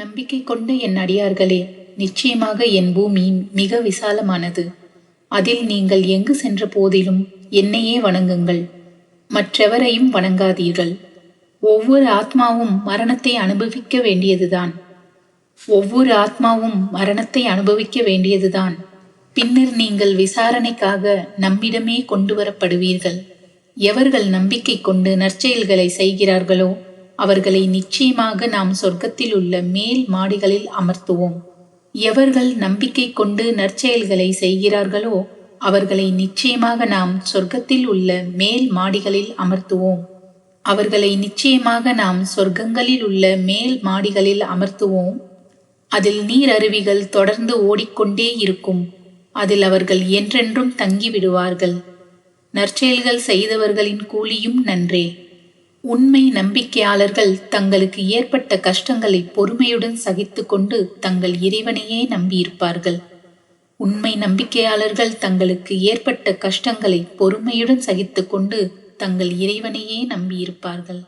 நம்பிக்கை கொண்ட என் அடியார்களே நிச்சயமாக என் பூமி மிக விசாலமானது. அதில் நீங்கள் எங்கு சென்ற போதிலும் என்னையே வணங்குங்கள். மற்றெவரையும் வணங்காதீர்கள். ஒவ்வொரு ஆத்மாவும் மரணத்தை அனுபவிக்க வேண்டியதுதான். ஒவ்வொரு ஆத்மாவும் மரணத்தை அனுபவிக்க வேண்டியதுதான். பின்னர் நீங்கள் விசாரணைக்காக நம்மிடமே கொண்டு வரப்படுவீர்கள். எவர்கள் நம்பிக்கை கொண்டு நற்செயல்களை செய்கிறார்களோ அவர்களை நிச்சயமாக நாம் சொர்க்கத்தில் உள்ள மேல் மாடிகளில் அமர்த்துவோம். எவர்கள் நம்பிக்கை கொண்டு நற்செயல்களை செய்கிறார்களோ அவர்களை நிச்சயமாக நாம் சொர்க்கத்தில் உள்ள மேல் மாடிகளில் அமர்த்துவோம். அவர்களை நிச்சயமாக நாம் சொர்க்கங்களில் உள்ள மேல் மாடிகளில் அமர்த்துவோம். அதில் நீர் அருவிகள் தொடர்ந்து ஓடிக்கொண்டே இருக்கும். அதில் அவர்கள் என்றென்றும் தங்கி விடுவார்கள் நற்செயல்கள் செய்தவர்களின் கூலியும் நன்றே. உண்மை நம்பிக்கையாளர்கள் தங்களுக்கு ஏற்பட்ட கஷ்டங்களை பொறுமையுடன் சகித்து கொண்டு தங்கள் இறைவனையே நம்பியிருப்பார்கள். உண்மை நம்பிக்கையாளர்கள் தங்களுக்கு ஏற்பட்ட கஷ்டங்களை பொறுமையுடன் சகித்து கொண்டு தங்கள் இறைவனையே நம்பியிருப்பார்கள்.